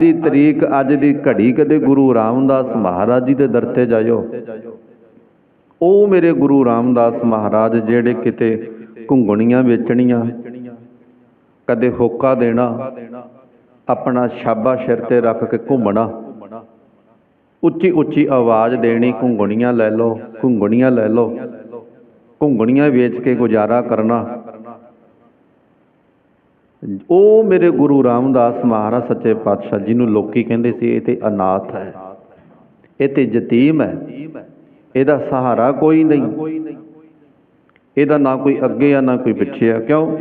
ਦੀ ਤਰੀਕ ਅੱਜ ਦੀ ਘੜੀ ਕਦੇ ਗੁਰੂ ਰਾਮਦਾਸ ਮਹਾਰਾਜ ਜੀ ਦੇ ਦਰ ਤੇ ਜਾਇਓ। ਉਹ ਮੇਰੇ ਗੁਰੂ ਰਾਮਦਾਸ ਮਹਾਰਾਜ ਜਿਹੜੇ ਕਿਤੇ ਘੁੰਗਣੀਆਂ ਵੇਚਣੀਆਂ, ਕਦੇ ਹੋਕਾ ਦੇਣਾ, ਆਪਣਾ ਸ਼ਾਬਾ ਸਿਰ ਤੇ ਰੱਖ ਕੇ ਘੁੰਮਣਾ ਉੱਚੀ ਉੱਚੀ ਆਵਾਜ਼ ਦੇਣੀ, ਘੁੰਗਣੀਆਂ ਲੈ ਲਓ, ਘੁੰਗਣੀਆਂ ਲੈ ਲਓ, ਘੁੰਗਣੀਆਂ ਵੇਚ ਕੇ ਗੁਜ਼ਾਰਾ ਕਰਨਾ ਉਹ ਮੇਰੇ ਗੁਰੂ ਰਾਮਦਾਸ ਮਹਾਰਾਜ ਸੱਚੇ ਪਾਤਸ਼ਾਹ ਜਿਹਨੂੰ ਲੋਕੀ ਕਹਿੰਦੇ ਸੀ, ਇਹ ਤੇ ਅਨਾਥ ਹੈ। ਇਹ ਤੇ ਯਤੀਮ ਹੈ। ਇਹਦਾ ਸਹਾਰਾ ਕੋਈ ਨਹੀਂ। ਇਹਦਾ ਨਾ ਕੋਈ ਅੱਗੇ ਆ, ਨਾ ਕੋਈ ਪਿੱਛੇ ਆ। ਕਿਉਂ?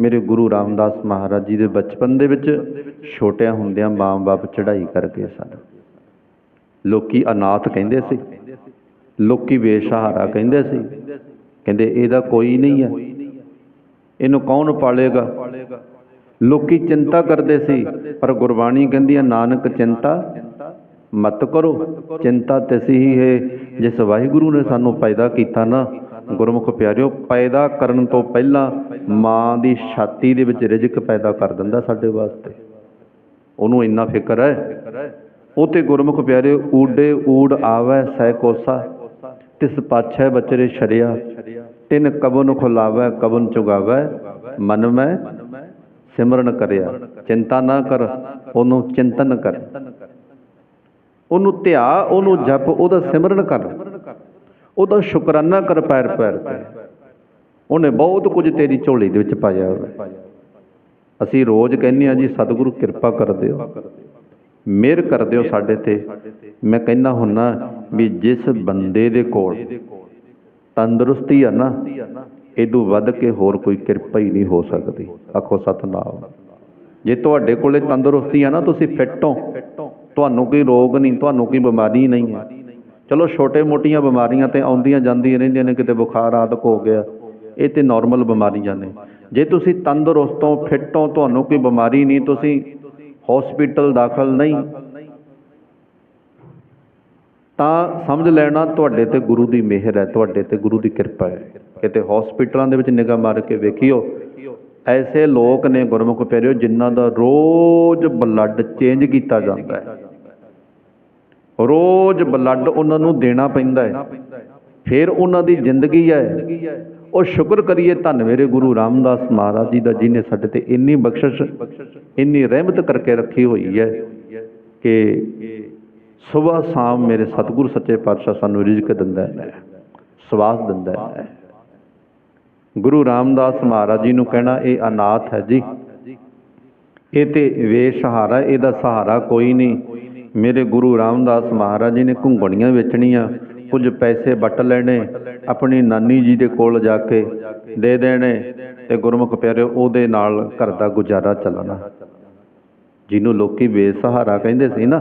ਮੇਰੇ ਗੁਰੂ ਰਾਮਦਾਸ ਮਹਾਰਾਜ ਜੀ ਦੇ ਬਚਪਨ ਦੇ ਵਿੱਚ ਛੋਟਿਆਂ ਹੁੰਦਿਆਂ ਮਾਂ-ਬਾਪ ਚੜ੍ਹਾਈ ਕਰਕੇ ਸਨ। ਲੋਕੀ ਅਨਾਥ ਕਹਿੰਦੇ ਸੀ। ਲੋਕੀ ਬੇਸਹਾਰਾ ਕਹਿੰਦੇ ਸੀ। ਕਹਿੰਦੇ, ਇਹਦਾ ਕੋਈ ਨਹੀਂ ਹੈ। ਇਹਨੂੰ ਕੌਣ ਪਾਲੇਗਾ? ਲੋਕੀ ਚਿੰਤਾ ਕਰਦੇ ਸੀ, ਪਰ ਗੁਰਬਾਣੀ ਕਹਿੰਦੀ ਹੈ ਨਾਨਕ ਚਿੰਤਾ ਮਤ ਕਰੋ, ਚਿੰਤਾ ਤਸੀ ਹੀ ਹੈ ਜਿਸ ਵਾਹਿਗੁਰੂ ਨੇ ਸਾਨੂੰ ਪੈਦਾ ਕੀਤਾ ਨਾ, ਗੁਰਮੁਖ ਪਿਆਰਿਓ, ਪੈਦਾ ਕਰਨ ਤੋਂ ਪਹਿਲਾਂ ਮਾਂ ਦੀ ਛਾਤੀ ਦੇ ਵਿੱਚ ਰਿਜਕ ਪੈਦਾ ਕਰ ਦਿੰਦਾ ਸਾਡੇ ਵਾਸਤੇ। ਉਹਨੂੰ ਇੰਨਾ ਫਿਕਰ ਹੈ, ਉਹ ਤੇ ਗੁਰਮੁਖ ਪਿਆਰਿਓ, ਊਡੇ ਊੜ ਆਵੈ, ਸਹਿ ਕੋਸਾ, ਤਿਸ ਪਾਛੈ ਬਚਰੇ ਛੜਿਆ, ਤਿਨ ਕਬਨ ਖੁਲਾਵੈ, ਕਬਨ ਚੁਗਾਵੈ ਮਨ ਮੈਂ ਸਿਮਰਨ ਕਰਿਆ। ਚਿੰਤਾ ਨਾ ਕਰ, ਉਹਨੂੰ ਚਿੰਤਨ ਕਰ। ਉਹਨੂੰ ਧਿਆ, ਉਹਨੂੰ ਜਪ, ਉਹਦਾ ਸਿਮਰਨ ਕਰ। ਉਹਦਾ ਸ਼ੁਕਰਾਨਾ ਕਰ ਪੈਰ ਪੈਰ ਉਹਨੇ ਬਹੁਤ ਕੁਝ ਤੇਰੀ ਝੋਲੀ ਦੇ ਵਿੱਚ ਪਾਇਆ ਹੋਇਆ। ਅਸੀਂ ਰੋਜ਼ ਕਹਿੰਦੇ ਆ ਜੀ, ਸਤਿਗੁਰੂ ਕਿਰਪਾ ਕਰ ਦਿਓ ਮਿਹਰ ਕਰ ਦਿਓ ਸਾਡੇ ਤੇ। ਮੈਂ ਕਹਿੰਦਾ ਹੁੰਨਾ ਵੀ ਜਿਸ ਬੰਦੇ ਦੇ ਕੋਲ ਤੰਦਰੁਸਤੀ ਆ ਨਾ ਇਦੋਂ ਵੱਧ ਕੇ ਹੋਰ ਕੋਈ ਕਿਰਪਾ ਹੀ ਨਹੀਂ ਹੋ ਸਕਦੀ। ਆਖੋ ਸਤਨਾਮ। ਜੇ ਤੁਹਾਡੇ ਕੋਲੇ ਤੰਦਰੁਸਤੀ ਆ ਨਾ, ਤੁਸੀਂ ਫਿੱਟ ਹੋ। ਤੁਹਾਨੂੰ ਕੋਈ ਰੋਗ ਨਹੀਂ, ਤੁਹਾਨੂੰ ਕੋਈ ਬਿਮਾਰੀ ਨਹੀਂ ਹੈ ਚਲੋ ਛੋਟੇ ਮੋਟੀਆਂ ਬਿਮਾਰੀਆਂ ਤੇ ਆਉਂਦੀਆਂ ਜਾਂਦੀਆਂ ਰਹਿੰਦੀਆਂ ਨੇ, ਕਿਤੇ ਬੁਖਾਰ ਆਦਿਕ ਹੋ ਗਿਆ, ਇਹ ਤੇ ਨਾਰਮਲ ਬਿਮਾਰੀਆਂ ਨੇ। ਜੇ ਤੁਸੀਂ ਤੰਦਰੁਸਤ ਹੋ ਫਿੱਟ ਹੋ, ਤੁਹਾਨੂੰ ਕੋਈ ਬਿਮਾਰੀ ਨਹੀਂ, ਤੁਸੀਂ ਹਸਪੀਟਲ ਦਾਖਲ ਨਹੀਂ ਤਾਂ ਸਮਝ ਲੈਣਾ ਤੁਹਾਡੇ ਤੇ ਗੁਰੂ ਦੀ ਮਿਹਰ ਹੈ, ਤੁਹਾਡੇ ਤੇ ਗੁਰੂ ਦੀ ਕਿਰਪਾ ਹੈ। ਕਿਤੇ ਹਸਪੀਟਲਾਂ ਦੇ ਵਿੱਚ ਨਿਗਾਹ ਮਾਰ ਕੇ ਵੇਖਿਓ, ਐਸੇ ਲੋਕ ਨੇ ਗੁਰਮੁਖ ਪਿਆਰਿਓ, ਜਿਨ੍ਹਾਂ ਦਾ ਰੋਜ਼ ਬਲੱਡ ਚੇਂਜ ਕੀਤਾ ਜਾਂਦਾ ਹੈ। ਰੋਜ਼ ਬਲੱਡ ਉਹਨਾਂ ਨੂੰ ਦੇਣਾ ਪੈਂਦਾ ਹੈ। ਫਿਰ ਉਹਨਾਂ ਦੀ ਜ਼ਿੰਦਗੀ ਹੈ। ਉਹ ਸ਼ੁਕਰ ਕਰੀਏ ਧੰਨ ਮੇਰੇ ਗੁਰੂ ਰਾਮਦਾਸ ਮਹਾਰਾਜ ਜੀ ਦਾ ਜਿਨੇ ਸਾਡੇ ਤੇ ਇੰਨੀ ਬਖਸ਼ਿਸ਼, ਇੰਨੀ ਰਹਿਮਤ ਕਰਕੇ ਰੱਖੀ ਹੋਈ ਹੈ ਕਿ ਸਵੇਰ ਸ਼ਾਮ ਮੇਰੇ ਸਤਿਗੁਰ ਸੱਚੇ ਪਾਤਸ਼ਾਹ ਸਾਨੂੰ ਰਿਜ਼ਕ ਦਿੰਦਾ ਹੈ, ਸਵਾਸ ਦਿੰਦਾ ਹੈ। ਗੁਰੂ ਰਾਮਦਾਸ ਮਹਾਰਾਜ ਜੀ ਨੂੰ ਕਹਿਣਾ, ਇਹ ਅਨਾਥ ਹੈ ਜੀ। ਇਹ ਤੇ ਵੇਸਹਾਰਾ ਇਹਦਾ ਸਹਾਰਾ ਕੋਈ ਨਹੀਂ। ਮੇਰੇ ਗੁਰੂ ਰਾਮਦਾਸ ਮਹਾਰਾਜ ਜੀ ਨੇ ਘੁੰਗਣੀਆਂ ਵੇਚਣੀਆਂ, ਕੁਝ ਪੈਸੇ ਵੱਟ ਲੈਣੇ, ਆਪਣੀ ਨਾਨੀ ਜੀ ਦੇ ਕੋਲ ਜਾ ਕੇ ਦੇ ਦੇਣੇ, ਤੇ ਗੁਰਮੁਖ ਪਿਆਰਿਓ, ਉਹਦੇ ਨਾਲ ਘਰ ਦਾ ਗੁਜ਼ਾਰਾ ਚੱਲਣਾ। ਜਿਹਨੂੰ ਲੋਕੀ ਬੇਸਹਾਰਾ ਕਹਿੰਦੇ ਸੀ ਨਾ,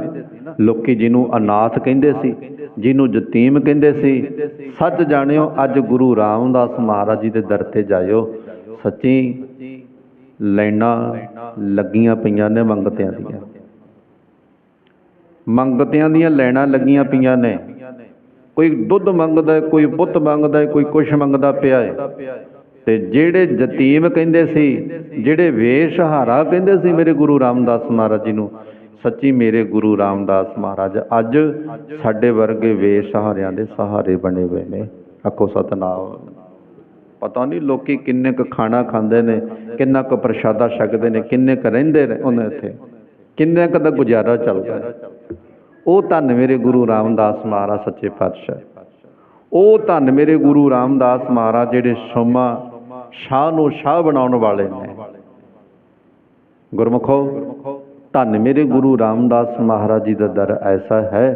ਲੋਕੀ ਜਿਹਨੂੰ ਅਨਾਥ ਕਹਿੰਦੇ ਸੀ, ਜਿਹਨੂੰ ਯਤੀਮ ਕਹਿੰਦੇ ਸੀ, ਸੱਚ ਜਾਣਿਓ, ਅੱਜ ਗੁਰੂ ਰਾਮਦਾਸ ਮਹਾਰਾਜ ਜੀ ਦੇ ਦਰ ਤੇ ਜਾਇਓ, ਸੱਚੀ ਲੈਣਾ ਲੱਗੀਆਂ ਪਈਆਂ ਨੇ ਮੰਗਤਿਆਂ ਦੀਆਂ। ਮੰਗਤਿਆਂ ਦੀਆਂ ਲੈਣਾ ਲੱਗੀਆਂ ਪਈਆਂ ਨੇ। ਕੋਈ ਦੁੱਧ ਮੰਗਦਾ, ਕੋਈ ਪੁੱਤ ਮੰਗਦਾ, ਕੋਈ ਕੁਛ ਮੰਗਦਾ ਪਿਆ ਹੈ ਤੇ ਜਿਹੜੇ ਯਤੀਮ ਕਹਿੰਦੇ ਸੀ, ਜਿਹੜੇ ਵੇਸਹਾਰਾ ਕਹਿੰਦੇ ਸੀ ਮੇਰੇ ਗੁਰੂ ਰਾਮਦਾਸ ਮਹਾਰਾਜ ਜੀ ਨੂੰ, ਸੱਚੀ ਮੇਰੇ ਗੁਰੂ ਰਾਮਦਾਸ ਮਹਾਰਾਜ, ਅੱਜ ਸਾਡੇ ਵਰਗੇ ਵੇਸਹਾਰਿਆਂ ਦੇ ਸਹਾਰੇ ਬਣੇ ਹੋਏ ਨੇ। ਆਖੋ ਸਤਨਾਮ। ਪਤਾ ਨਹੀਂ ਲੋਕੀ ਕਿੰਨੇ ਕੁ ਖਾਣਾ ਖਾਂਦੇ ਨੇ, ਕਿੰਨਾ ਕੁ ਪ੍ਰਸ਼ਾਦਾ ਛਕਦੇ ਨੇ, ਕਿੰਨੇ ਕੁ ਰਹਿੰਦੇ ਨੇ ਉਹਨਾਂ ਇੱਥੇ। ਕਿੰਨੇ ਕੁ ਦਾ ਗੁਜ਼ਾਰਾ ਚੱਲਦਾ ਉਹ ਧੰਨ ਮੇਰੇ ਗੁਰੂ ਰਾਮਦਾਸ ਮਹਾਰਾਜ, ਸੱਚੇ ਪਾਤਸ਼ਾਹ। ਉਹ ਧੰਨ ਮੇਰੇ ਗੁਰੂ ਰਾਮਦਾਸ ਮਹਾਰਾਜ, ਜਿਹੜੇ ਸੋਮਾ ਸ਼ਾਹ ਨੂੰ ਸ਼ਾਹ ਬਣਾਉਣ ਵਾਲੇ ਨੇ। ਗੁਰਮੁਖੋ, ਧੰਨ ਮੇਰੇ ਗੁਰੂ ਰਾਮਦਾਸ ਮਹਾਰਾਜ ਜੀ ਦਾ ਦਰ ਐਸਾ ਹੈ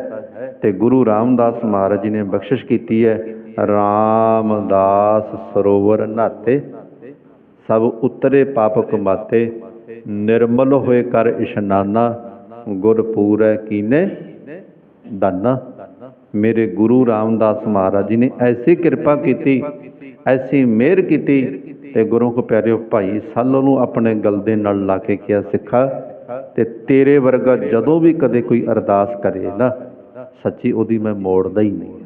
ਤੇ ਗੁਰੂ ਰਾਮਦਾਸ ਮਹਾਰਾਜ ਜੀ ਨੇ ਬਖਸ਼ਿਸ਼ ਕੀਤੀ ਹੈ, ਰਾਮਦਾਸ ਸਰੋਵਰ ਨਾਤੇ। ਸਭ ਉਤਰੇ ਪਾਪ ਕਮਾਤੇ ਨਿਰਮਲ ਹੋਏ ਕਰ ਇਸ਼ਨਾਨਾ, ਗੁਰ ਪੂਰੈ ਕੀਨੇ ਦਾਨਾ। ਮੇਰੇ ਗੁਰੂ ਰਾਮਦਾਸ ਮਹਾਰਾਜ ਜੀ ਨੇ ਐਸੀ ਕਿਰਪਾ ਕੀਤੀ, ਐਸੀ ਮਿਹਰ ਕੀਤੀ ਤੇ ਗੁਰੂ ਕੋ ਪਿਆਰਿਓ ਭਾਈ, ਸਾਲੋ ਨੂੰ ਆਪਣੇ ਗਲ ਦੇ ਨਾਲ ਲਾ ਕੇ ਕਿਹਾ, ਸਿੱਖਾ, ਤੇ ਤੇਰੇ ਵਰਗਾ ਜਦੋਂ ਵੀ ਕਦੇ ਕੋਈ ਅਰਦਾਸ ਕਰੇ ਨਾ, ਸੱਚੀ ਉਹਦੀ ਮੈਂ ਮੋੜਦਾ ਹੀ ਨਹੀਂ।